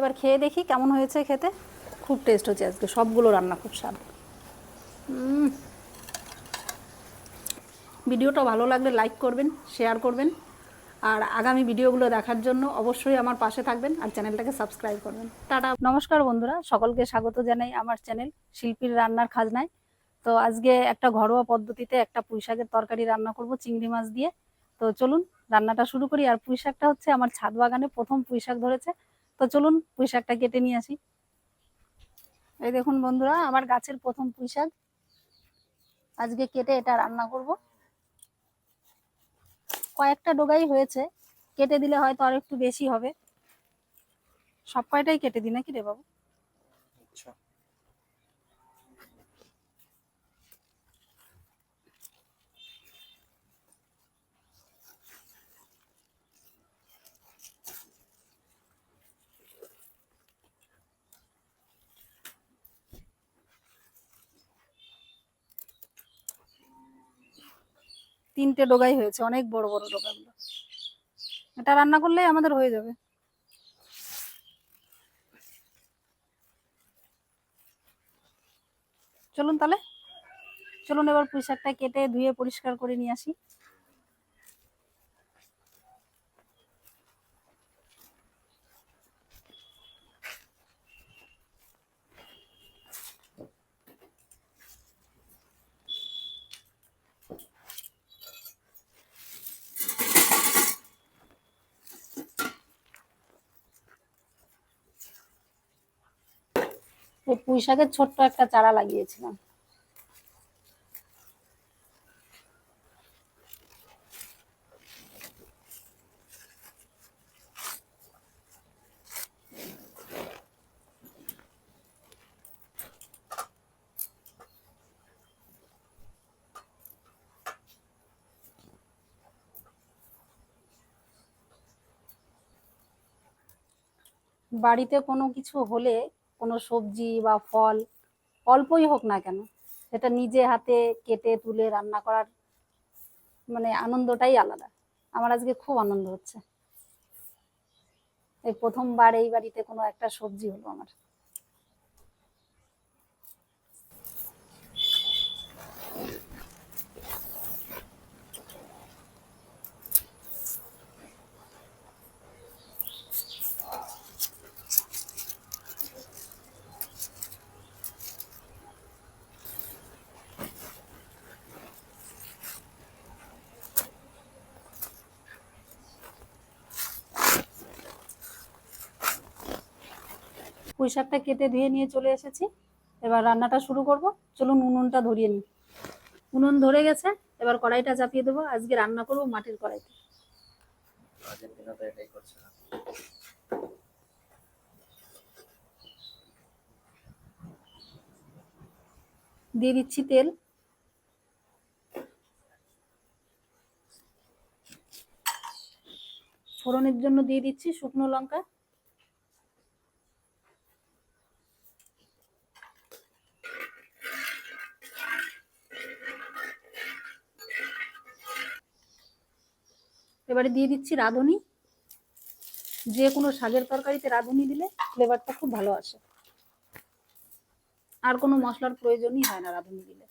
এবার খেয়ে দেখি কেমন হয়েছে খেতে। খুব টেস্ট হচ্ছে আজকে, সবগুলো রান্না খুব স্বাদ। ভিডিওটা ভালো লাগলে লাইক করবেন শেয়ার করবেন। আর আগামী ভিডিওগুলো দেখার জন্য অবশ্যই আমার পাশে থাকবেন আর চ্যানেলটাকে সাবস্ক্রাইব করবেন। টাটা। নমস্কার বন্ধুরা, সকলকে স্বাগত জানাই আমার চ্যানেল শিল্পীর রান্নার খাজনায়। তো আজকে একটা ঘরোয়া পদ্ধতিতে একটা পুঁই শাকের তরকারি রান্না করব, চিংড়ি মাছ দিয়ে। তো চলুন রান্নাটা শুরু করি। আর পুঁই শাকটা হচ্ছে আমার ছাদ বাগানে প্রথম পুঁই শাক ধরেছে। তো চলুন পুঁই শাকটা কেটে নিয়ে আসি। এই দেখুন বন্ধুরা, আমার গাছের প্রথম পুঁই শাক। আজকে কেটে এটা রান্না করব। কয়েকটা ডোগাই হয়েছে, কেটে দিলে হয়তো আর একটু বেশি হবে। সব কয়টাই কেটে দিই নাকি রে বাবু? আচ্ছা। তিনটে ডোগাই হয়েছে, অনেক বড় বড় ডোগাগুলো। এটা রান্না করলেই আমাদের হয়ে যাবে। চলুন তাহলে। চলুন এবার পুঁই শাকটা কেটে ধুয়ে পরিষ্কার করে নিয়ে আসি। এই পুঁই শাকের ছোট্ট একটা চারা লাগিয়েছিলাম। বাড়িতে কোনো কিছু হলে কোনো সবজি বা ফল, অল্পই হোক না কেন, সেটা নিজে হাতে কেটে তুলে রান্না করার মানে আনন্দটাই আলাদা। আমার আজকে খুব আনন্দ হচ্ছে। এই প্রথমবার এই বাড়িতে কোনো একটা সবজি হলো আমার। পুঁই শাকটা কেটে ধুয়ে নিয়ে চলে এসেছি। এবার রান্নাটা শুরু করব। চলুন উনুনটা ধরিয়ে নিই। উনুন ধরে গেছে, এবার কড়াইটা চাপিয়ে দেবো। আজকে রান্না করব মাটির কড়াইতে। দিয়ে দিচ্ছি তেল। ফোড়নের জন্য দিয়ে দিচ্ছি শুকনো লঙ্কা। এবারে দিয়ে দিচ্ছি রাঁধুনি। যে কোনো শাকের তরকারিতে রাঁধুনি দিলে ফ্লেভারটা খুব ভালো আসে। আর কোনো মশলার প্রয়োজনই হয় না রাঁধুনি দিলে।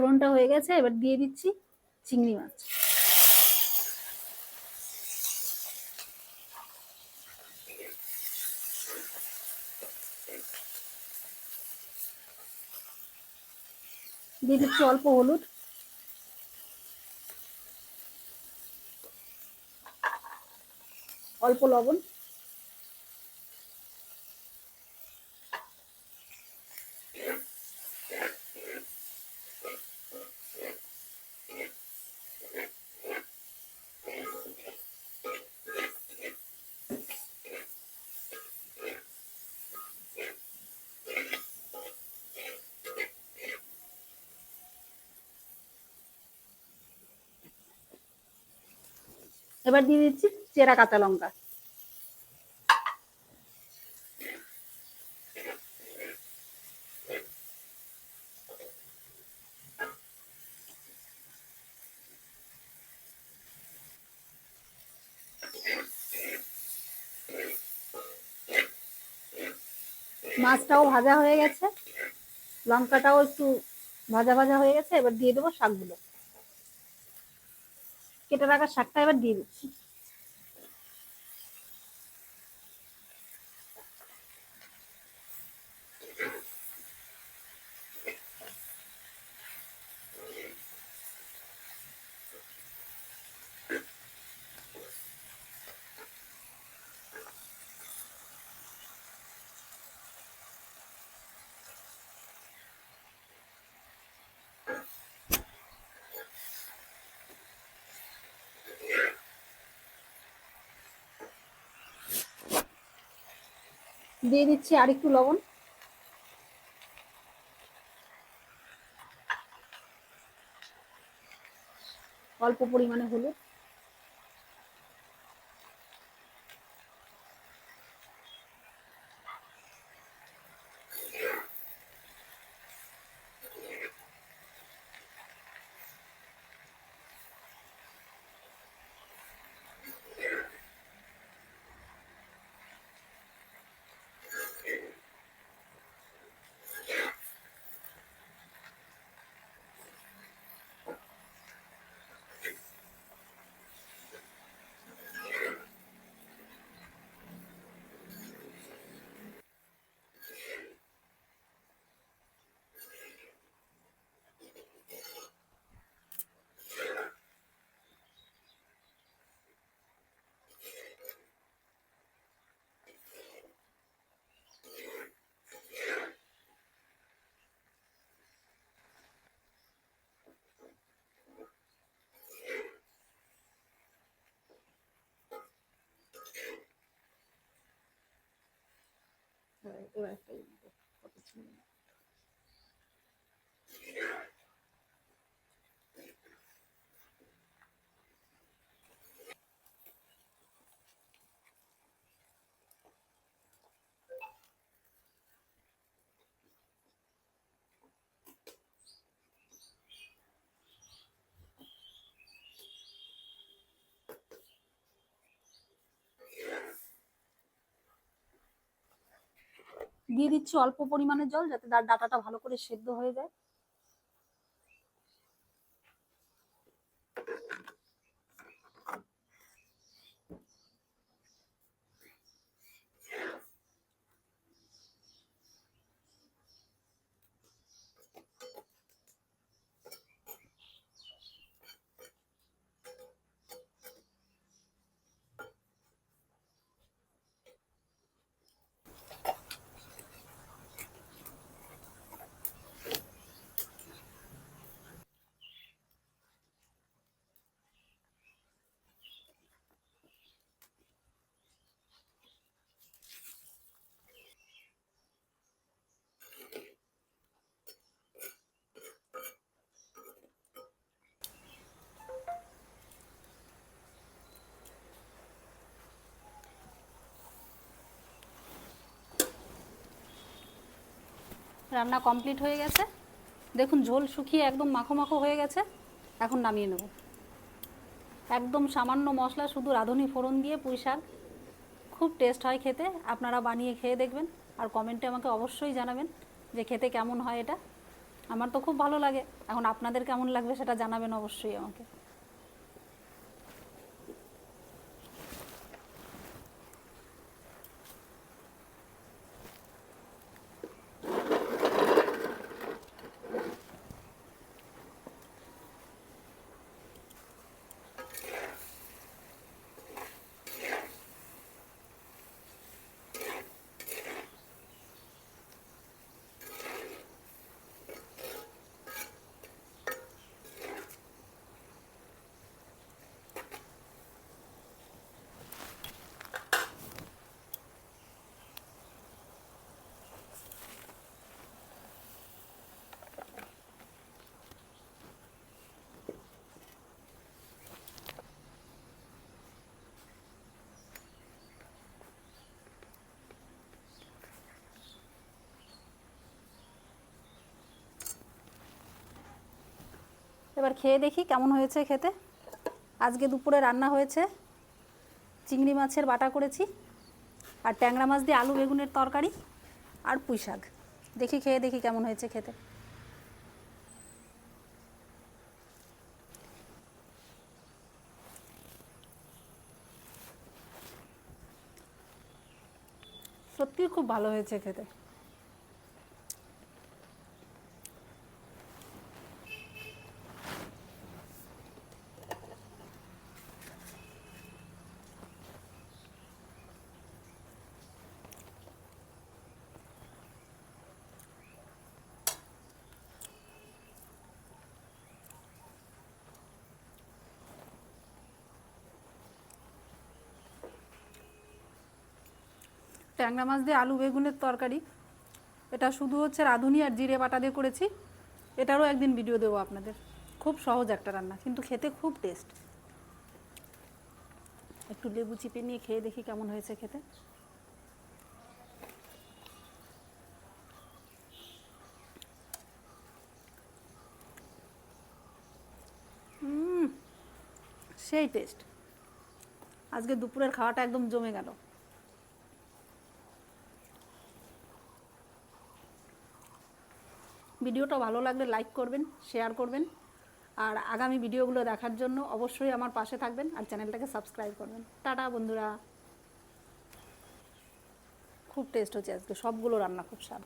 ফোড়নটা হয়ে গেছে এবার দিয়ে দিচ্ছি চিংড়ি মাছ। দিয়ে দিচ্ছি অল্প হলুদ। অল্প লবণ। এবার দিয়ে দিচ্ছি চেরা কাঁচা লঙ্কা। মাছটাও ভাজা হয়ে গেছে। লঙ্কাটাও একটু ভাজা ভাজা হয়ে গেছে, এবার দিয়ে দেবো শাকগুলো। কেটে রাখা শাকটা এবার দিয়ে দিচ্ছি। দিয়ে দিচ্ছি আর একটু লবণ। অল্প পরিমাণে হলুদ। এবার একটা ইয়ে কত না। দিয়ে দিচ্ছি অল্প পরিমাণে জল যাতে তার ডাটাটা ভালো করে সেদ্ধ হয়ে যায়। রান্না কমপ্লিট হয়ে গেছে। দেখুন, ঝোল শুকিয়ে একদম মাখো মাখো হয়ে গেছে। এখন নামিয়ে নেব। একদম সামান্য মশলা, শুধু রাঁধুনি ফোড়ন দিয়ে পুঁই শাক। খুব টেস্ট হয় খেতে, আপনারা বানিয়ে খেয়ে দেখবেন। আর কমেন্টে আমাকে অবশ্যই জানাবেন যে খেতে কেমন হয় এটা। আমার তো খুব ভালো লাগে। এখন আপনাদের কেমন লাগবে সেটা জানাবেন অবশ্যই আমাকে। এবার খেয়ে দেখি কেমন হয়েছে খেতে। আজকে দুপুরে রান্না হয়েছে। চিংড়ি মাছের বাটা করেছি আর ট্যাংরা মাছ দিয়ে আলু বেগুনের তরকারি আর পুঁই শাক। দেখি খেয়ে দেখি কেমন হয়েছে খেতে। সত্যিই খুব ভালো হয়েছে খেতে। ট্যাংরা মাছ দিয়ে আলু, বেগুনের তরকারি। এটা শুধু হচ্ছে রাঁধুনি আর জিরে বাটা দিয়ে করেছি। এটারও একদিন ভিডিও দেবো আপনাদের। খুব সহজ একটা রান্না, কিন্তু খেতে খুব টেস্ট একটু লেবু চিপে নিয়ে খেয়ে দেখি কেমন হয়েছে খেতে। সেই টেস্ট আজকে দুপুরের খাওয়াটা একদম জমে গেল। ভিডিওটা ভালো লাগলে লাইক করবেন শেয়ার করবেন, আর আগামী ভিডিওগুলো দেখার জন্য অবশ্যই আমার পাশে থাকবেন আর চ্যানেলটাকে সাবস্ক্রাইব করবেন। টাটা বন্ধুরা। খুব টেস্ট হচ্ছে আজকে, সবগুলো রান্না খুব স্বাদ।